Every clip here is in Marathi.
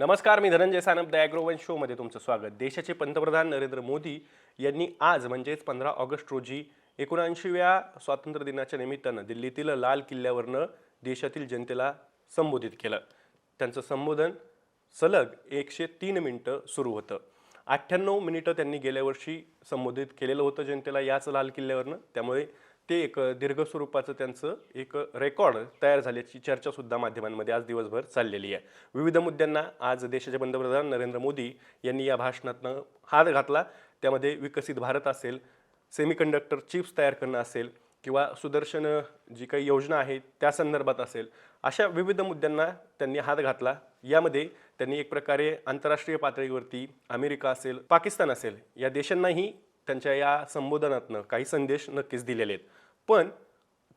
नमस्कार मी धनंजय सानप द ॲग्रोवन शोमध्ये तुमचं स्वागत. देशाचे पंतप्रधान नरेंद्र मोदी यांनी आज म्हणजेच पंधरा ऑगस्ट रोजी एकोणऐंशीव्या स्वातंत्र्य दिनाच्या निमित्तानं दिल्लीतील लाल किल्ल्यावरनं देशातील जनतेला संबोधित केलं. त्यांचं संबोधन सलग एकशे तीन मिनटं सुरू होतं. अठ्ठ्याण्णव मिनिटं त्यांनी गेल्या वर्षी संबोधित केलेलं होतं जनतेला याच लाल किल्ल्यावरनं. त्यामुळे ते एक दीर्घ स्वरूपाचं त्यांचं एक रेकॉर्ड तयार झाल्याची चर्चासुद्धा माध्यमांमध्ये आज दिवसभर चाललेली आहे. विविध मुद्द्यांना आज देशाचे पंतप्रधान नरेंद्र मोदी यांनी या भाषणातनं हात घातला. त्यामध्ये विकसित भारत असेल सेमीकंडक्टर चिप्स तयार करणं असेल किंवा सुदर्शन जी काही योजना आहे त्या संदर्भात असेल अशा विविध मुद्द्यांना त्यांनी हात घातला. यामध्ये त्यांनी एक प्रकारे आंतरराष्ट्रीय पातळीवरती अमेरिका असेल पाकिस्तान असेल या देशांनाही त्यांच्या या संबोधनातनं काही संदेश नक्कीच दिलेले आहेत. पण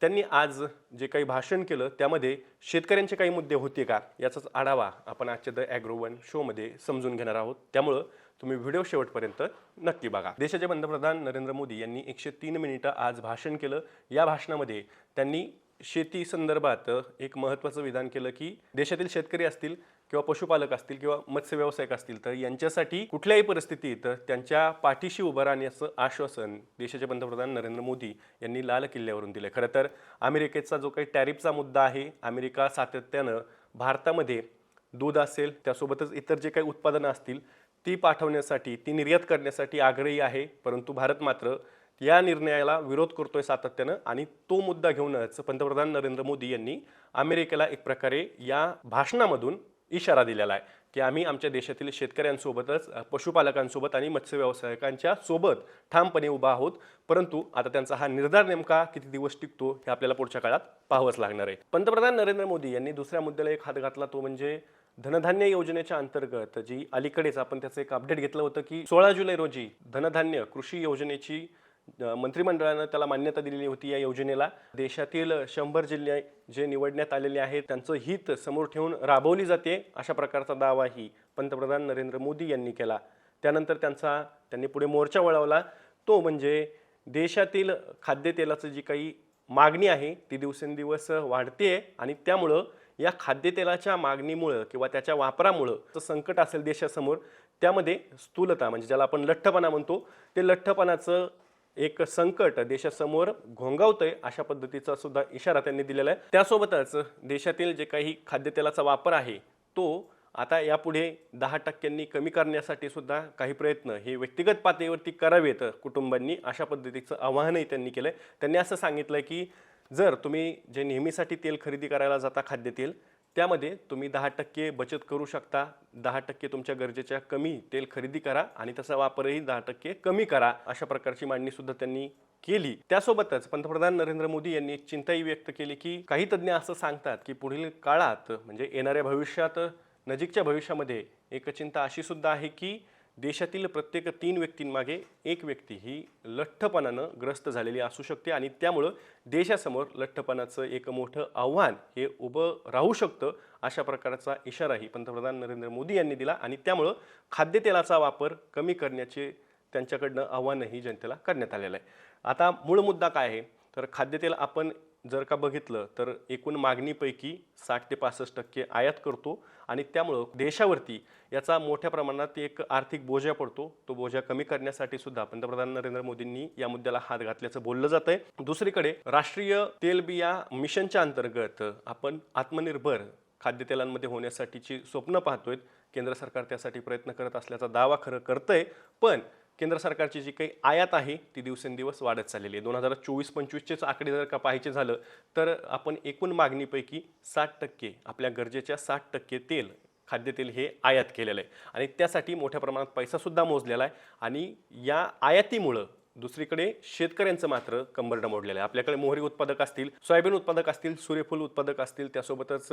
त्यांनी आज जे काही भाषण केलं त्यामध्ये शेतकऱ्यांचे काही मुद्दे होते का याचाच आढावा आपण आजच्या द ॲग्रो वन शोमध्ये समजून घेणार आहोत. त्यामुळं तुम्ही व्हिडिओ शेवटपर्यंत नक्की बघा. देशाचे पंतप्रधान नरेंद्र मोदी यांनी एकशे तीन मिनिटं आज भाषण केलं. या भाषणामध्ये त्यांनी शेती संदर्भात एक महत्त्वाचं विधान केलं की देशातील शेतकरी असतील किंवा पशुपालक असतील किंवा मत्स्य व्यावसायिक असतील तर यांच्यासाठी कुठल्याही परिस्थितीत त्यांच्या पाठीशी उभं राहण्याचं आश्वासन देशाचे पंतप्रधान नरेंद्र मोदी यांनी लाल किल्ल्यावरून दिलं खरं तर अमेरिकेचा जो काही टॅरिफचा मुद्दा आहे अमेरिका सातत्यानं भारतामध्ये दूध असेल त्यासोबतच इतर जे काही उत्पादनं असतील ती पाठवण्यासाठी ती निर्यात करण्यासाठी आग्रही आहे. परंतु भारत मात्र या निर्णयाला विरोध करतोय सातत्यानं आणि तो मुद्दा घेऊनच पंतप्रधान नरेंद्र मोदी यांनी अमेरिकेला एक प्रकारे या भाषणामधून इशारा दिलेला आहे की आम्ही आमच्या देशातील शेतकऱ्यांसोबतच पशुपालकांसोबत आणि मत्स्य व्यावसायिकांच्या सोबत ठामपणे उभा आहोत. परंतु आता त्यांचा हा निर्धार नेमका किती दिवस टिकतो हे आपल्याला पुढच्या काळात पाहावंच लागणार आहे. पंतप्रधान नरेंद्र मोदी यांनी दुसऱ्या मुद्द्याला एक हात घातला तो म्हणजे धनधान्य योजनेच्या अंतर्गत जी अलीकडेच आपण त्याचं एक अपडेट घेतलं होतं की सोळा जुलै रोजी धनधान्य कृषी योजनेची मंत्रिमंडळानं त्याला मान्यता दिलेली होती या योजनेला. देशातील शंभर जिल्हे जे निवडण्यात आलेले आहेत त्यांचं हित समोर ठेवून राबवली जाते अशा प्रकारचा दावाही पंतप्रधान नरेंद्र मोदी यांनी केला. त्यानंतर त्यांचा त्यांनी पुढे मोर्चा वळवला. तो म्हणजे देशातील खाद्यतेलाचं जी काही मागणी आहे ती दिवसेंदिवस वाढते आणि त्यामुळं या खाद्यतेलाच्या मागणीमुळं किंवा त्याच्या वापरामुळं जे संकट असेल देशासमोर त्यामध्ये स्थूलता म्हणजे ज्याला आपण लठ्ठपणा म्हणतो ते लठ्ठपणाचं एक संकट देशासमोर घोंगावतंय अशा पद्धतीचा सुद्धा इशारा त्यांनी दिलेला आहे. त्यासोबतच देशातील जे काही खाद्यतेलाचा वापर आहे तो आता यापुढे दहा टक्क्यांनी कमी करण्यासाठी सुद्धा काही प्रयत्न हे व्यक्तिगत पातळीवरती करावेत कुटुंबांनी अशा पद्धतीचं आवाहनही त्यांनी केलं आहे त्यांनी असं सांगितलं की जर तुम्ही जे नेहमीसाठी तेल खरेदी करायला जाता खाद्यतेल त्यामध्ये तुम्ही दहा टक्के बचत करू शकता दहा टक्के तुमच्या गरजेच्या कमी तेल खरेदी करा आणि त्याचा वापरही दहा टक्के कमी करा अशा प्रकारची मांडणी सुद्धा त्यांनी केली. त्यासोबतच पंतप्रधान नरेंद्र मोदी यांनी एक चिंताही व्यक्त केली की काही तज्ज्ञ असं सांगतात की पुढील काळात म्हणजे येणाऱ्या भविष्यात नजीकच्या भविष्यामध्ये एक चिंता अशी सुद्धा आहे की देशातील प्रत्येक तीन व्यक्तींमागे एक व्यक्ती ही लठ्ठपणानं ग्रस्त झालेली असू शकते आणि त्यामुळं देशासमोर लठ्ठपणाचं एक मोठं आव्हान हे उभं राहू शकतं अशा प्रकारचा इशाराही पंतप्रधान नरेंद्र मोदी यांनी दिला आणि त्यामुळं खाद्यतेलाचा वापर कमी करण्याचे त्यांच्याकडनं आव्हानही जनतेला करण्यात आलेलं आहे. आता मूळ मुद्दा काय आहे? तर खाद्यतेल आपण जर का बघितलं तर एकूण मागणीपैकी साठ ते पासष्ट टक्के आयात करतो आणि त्यामुळं देशावरती याचा मोठ्या प्रमाणात एक आर्थिक बोजा पडतो. तो बोजा कमी करण्यासाठी सुद्धा पंतप्रधान नरेंद्र मोदींनी या मुद्द्याला हात घातल्याचं बोललं जात आहे. दुसरीकडे राष्ट्रीय तेलबिया मिशनच्या अंतर्गत आपण आत्मनिर्भर खाद्यतेलांमध्ये होण्यासाठीची स्वप्न पाहतोय. केंद्र सरकार त्यासाठी प्रयत्न करत असल्याचा दावा खरं करतंय. पण केंद्र सरकारची जी काही आयात आहे ती दिवसेंदिवस वाढत चाललेली आहे. दोन हजार चोवीस पंचवीसचेच आकडे जर का पाहायचे झालं तर आपण एकूण मागणीपैकी साठ टक्के आपल्या गरजेच्या साठ टक्के तेल खाद्यतेल हे आयात केलेलं आहे. आणि त्यासाठी मोठ्या प्रमाणात पैसासुद्धा मोजलेला आहे. आणि या आयातीमुळं दुसरीकडे शेतकऱ्यांचं मात्र कंबरडं मोडलेलं आहे. आपल्याकडे मोहरी उत्पादक असतील सोयाबीन उत्पादक असतील सूर्यफूल उत्पादक असतील त्यासोबतच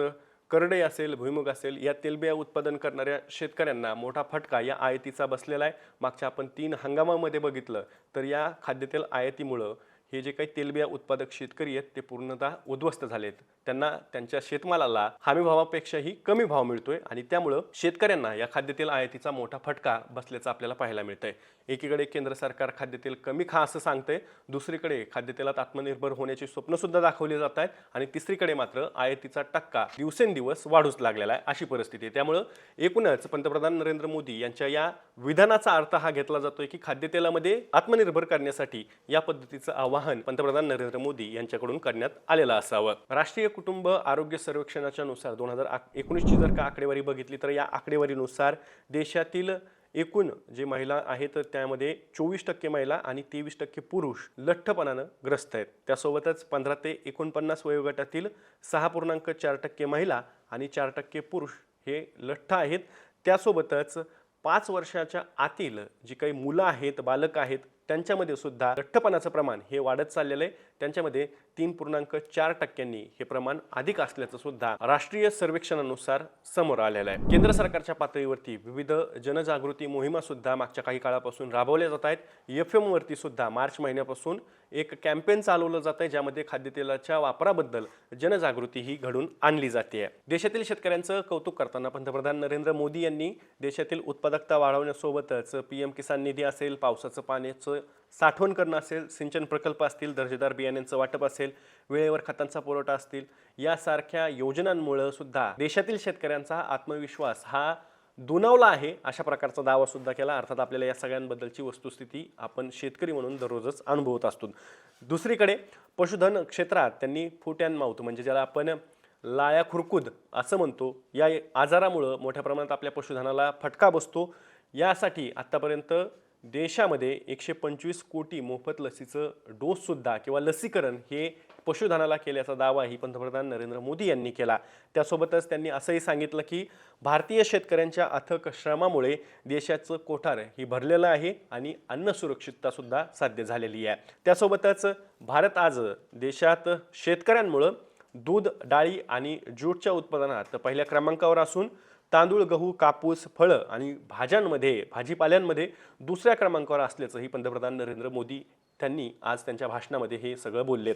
करडई असेल भुईमुग असेल या तेलबिया उत्पादन करणाऱ्या शेतकऱ्यांना मोठा फटका या आयातीचा बसलेला आहे. मागच्या आपण तीन हंगामामध्ये बघितलं तर या खाद्यतेल आयातीमुळं हे जे काही तेलबिया उत्पादक शेतकरी आहेत ते पूर्णतः उद्ध्वस्त झालेत. त्यांना त्यांच्या शेतमालाला हमी भावापेक्षाही कमी भाव मिळतोय आणि त्यामुळं शेतकऱ्यांना या खाद्यतेल आयातीचा मोठा फटका बसल्याचा आपल्याला पाहायला मिळतंय. एकीकडे केंद्र सरकार खाद्यतेल कमी खा असं सांगतंय दुसरीकडे खाद्यतेलात आत्मनिर्भर होण्याची स्वप्न सुद्धा दाखवली जात आहेत आणि तिसरीकडे मात्र आयातीचा टक्का दिवसेंदिवस वाढूच लागलेला आहे अशी परिस्थिती आहे. त्यामुळं एकूणच पंतप्रधान नरेंद्र मोदी यांच्या या विधानाचा अर्थ हा घेतला जातोय की खाद्यतेलामध्ये आत्मनिर्भर करण्यासाठी या पद्धतीचं आव्हान पंतप्रधान नरेंद्र मोदी यांच्याकडून करण्यात आलेलं असावं. राष्ट्रीय कुटुंब आरोग्य सर्वेक्षणाच्या नुसार दोन हजार एकोणीसची जर का आकडेवारी बघितली तर या आकडेवारीनुसार देशातील एकूण जे महिला आहेत त्यामध्ये चोवीस टक्के महिला आणि तेवीस टक्के पुरुष लठ्ठपणानं ग्रस्त आहेत. त्यासोबतच पंधरा ते एकोणपन्नास वयोगटातील सहा पूर्णांक चार टक्के महिला आणि चार टक्के पुरुष हे लठ्ठ आहेत. त्यासोबतच पाच वर्षाच्या आतील जी काही मुलं आहेत बालक आहेत त्यांच्यामध्ये सुद्धा लठ्ठपणाचं प्रमाण हे वाढत चाललेलं आहे. त्यांच्यामध्ये तीन पूर्णांक चार टक्क्यांनी हे प्रमाण अधिक असल्याचं सुद्धा राष्ट्रीय सर्वेक्षणानुसार समोर आलेलं आहे. केंद्र सरकारच्या पातळीवरती विविध जनजागृती मोहिमा सुद्धा मागच्या काही काळापासून राबवल्या जात आहेत. एफ एमवरती सुद्धा मार्च महिन्यापासून एक कॅम्पेन चालवलं जात आहे ज्यामध्ये खाद्यतेलाच्या वापराबद्दल जनजागृती ही घडून आणली जाते. देशातील शेतकऱ्यांचं कौतुक करताना पंतप्रधान नरेंद्र मोदी यांनी देशातील उत्पादकता वाढवण्यासोबतच पी एम किसान निधी असेल पावसाचं पाण्याचं साठवण करणं असेल सिंचन प्रकल्प असतील दर्जेदार बियाण्यांचं वाटप असेल वेळेवर खतांचा पुरवठा असतील यासारख्या योजनांमुळं सुद्धा देशातील शेतकऱ्यांचा आत्मविश्वास हा दुनावला आहे. अशा प्रकारचा दावा सुद्धा केला. अर्थात आपल्याला या सगळ्यांबद्दलची वस्तुस्थिती आपण शेतकरी म्हणून दररोजच अनुभवत असतो. दुसरीकडे पशुधन क्षेत्रात त्यांनी फूट अँड माउथ म्हणजे ज्याला आपण लाया खुरकूद असं म्हणतो या आजारामुळं मोठ्या प्रमाणात आपल्या पशुधनाला फटका बसतो. यासाठी आत्तापर्यंत देशामध्ये एकशे पंचवीस कोटी मोफत लसीचं डोससुद्धा किंवा लसीकरण हे पशुधनाला केल्याचा दावाही पंतप्रधान नरेंद्र मोदी यांनी केला. त्यासोबतच त्यांनी असंही सांगितलं की भारतीय शेतकऱ्यांच्या अथक श्रमामुळे देशाचं कोठार ही भरलेलं आहे आणि अन्न सुरक्षिततासुद्धा साध्य झालेली आहे. त्यासोबतच भारत आज देशात शेतकऱ्यांमुळं दूध डाळी आणि ज्यूटच्या उत्पादनात पहिल्या क्रमांकावर असून तांदूळ गहू कापूस फळं आणि भाज्यांमध्ये भाजीपाल्यांमध्ये दुसऱ्या क्रमांकावर असल्याचंही पंतप्रधान नरेंद्र मोदी त्यांनी आज त्यांच्या भाषणामध्ये हे सगळं बोललेत.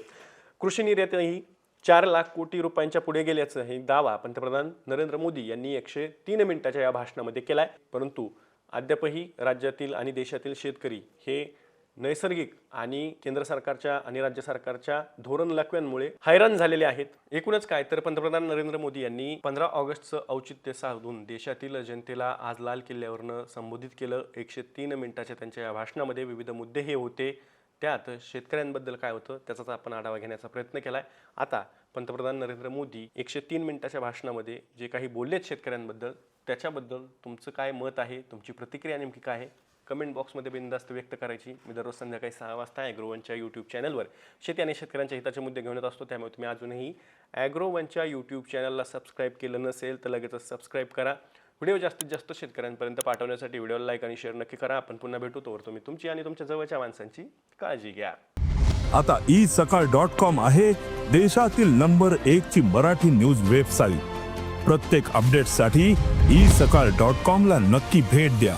कृषी निर्यातही चार लाख कोटी रुपयांच्या पुढे गेल्याचं हे दावा पंतप्रधान नरेंद्र मोदी यांनी एकशे तीन मिनिटाच्या या भाषणामध्ये केला आहे परंतु अद्यापही राज्यातील आणि देशातील शेतकरी हे नैसर्गिक आणि केंद्र सरकारच्या आणि राज्य सरकारच्या धोरण लकव्यांमुळे हैराण झालेले आहेत. एकूणच काय तर पंतप्रधान नरेंद्र मोदी यांनी पंधरा ऑगस्टचं औचित्य साधून देशातील जनतेला आज लाल किल्ल्यावरनं संबोधित केलं. एकशे तीन मिनिटाच्या त्यांच्या या भाषणामध्ये विविध मुद्दे हे होते. त्यात शेतकऱ्यांबद्दल काय होतं त्याचाच आपण आढावा घेण्याचा प्रयत्न केलाय. आता पंतप्रधान नरेंद्र मोदी एकशे तीन मिनिटाच्या भाषणामध्ये जे काही बोललेत शेतकऱ्यांबद्दल त्याच्याबद्दल तुमचं काय मत आहे? तुमची प्रतिक्रिया नेमकी काय आहे? कमेंट बॉक्समध्ये बिंदास्त व्यक्त करायची. मी दररोज संध्याकाळी सहा वाजता ॲग्रोवनच्या यूट्यूब चॅनलवर शेती आणि शेतकऱ्यांच्या हिताचे मुद्दे घेऊन येत असतो. त्यामुळे तुम्ही अजूनही ॲग्रोवनच्या यूट्यूब चॅनलला सबस्क्राईब केलं नसेल तर लगेचच सबस्क्राईब करा. व्हिडिओ जास्तीत जास्त शेतकऱ्यांपर्यंत पाठवण्यासाठी व्हिडिओला लाईक आणि शेअर नक्की करा. आपण पुन्हा भेटू. तोवर तुम्ही तुमची आणि तुमच्या जवळच्या माणसांची काळजी घ्या. आता ई सकाळ डॉट कॉम आहे देशातील नंबर एक ची मराठी न्यूज वेबसाईट प्रत्येक अपडेटसाठी ई सकाळ डॉट कॉम ला नक्की भेट द्या.